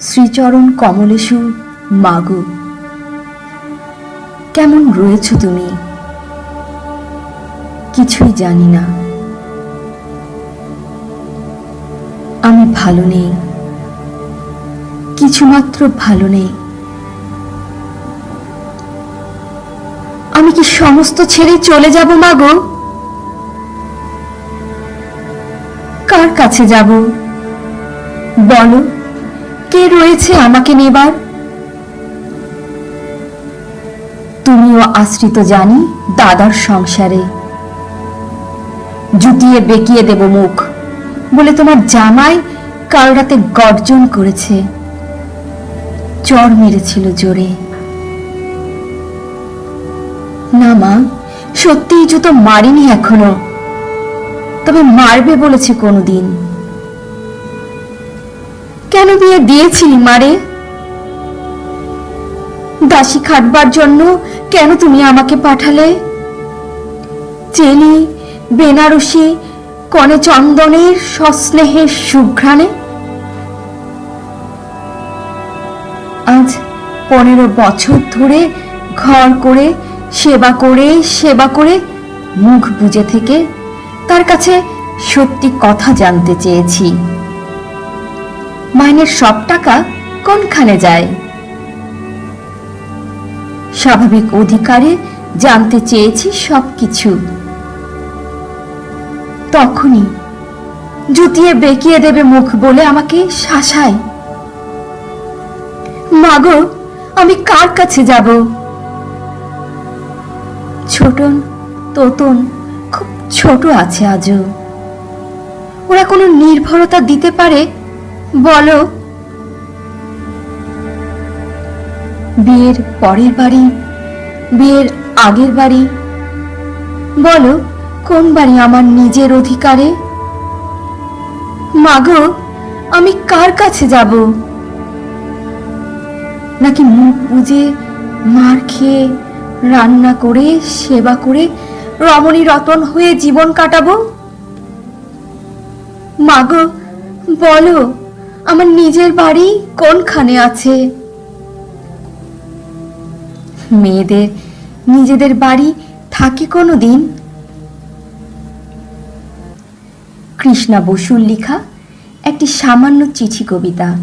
শ্রীচরণ কমলেশু, মাগো। কেমন রয়েছ তুমি? কিছুই জানি না। আমি ভালো নেই। কিছুমাত্র ভালো নেই। আমি কি সমস্ত ছেড়ে চলে যাব, মাগো? কার কাছে যাব? বলো। কে রয়েছে আমাকে নেবার? তুমিও আশ্রিত জানি দাদার সংসারে। জুতিয়ে বেঁকিয়ে দেব মুখ, বলে তোমার জামাই কাল রাতে গর্জন করেছে। চর মেরেছিল জোরে। না মা, সত্যিই জুতো মারিনি এখনও, তবে মারবে বলেছে কোনোদিন। কেন বিয়ে দিয়েছিলি মারে দাসী খাটবার জন্য কেন তুমি আমাকে পাঠালে? চেলি বেনারসি, কনে চন্দনের সস্নেহের সুঘ্রাণে? আজ পনেরো বছর ধরে ঘর করে, সেবা করে সেবা করে মুখ বুজে থেকে তার কাছে সত্যি কথা জানতে চেয়েছি। মাইনের সব টাকা কোনখানে যায়? স্বাভাবিক অধিকারে জানতে চেয়েছি সবকিছু। তখনই জুতিয়ে বেঁকিয়ে দেবে মুখ বলে আমাকে শাসায়। মাগো, আমি কার কাছে যাব? ছোটন, তোতন খুব ছোট আছে আজও। ওরা কোনো নির্ভরতা দিতে পারে বলো। বিয়ের পরের বাড়ি, বিয়ের আগের বাড়ি, বলো কোন বাড়ি আমার নিজের অধিকারে? মাগো, আমি কার কাছে যাব? নাকি মুখ বুঝে মার খেয়ে রান্না করে, সেবা করে রমণী রতন হয়ে জীবন কাটাবো? মাগো, বলো আমার নিজের বাড়ি কোনখানে আছে? মেয়েদের, নিজেদের বাড়ি থাকে কোনো দিন কৃষ্ণা বসুর লেখা একটি সামান্য চিঠি কবিতা।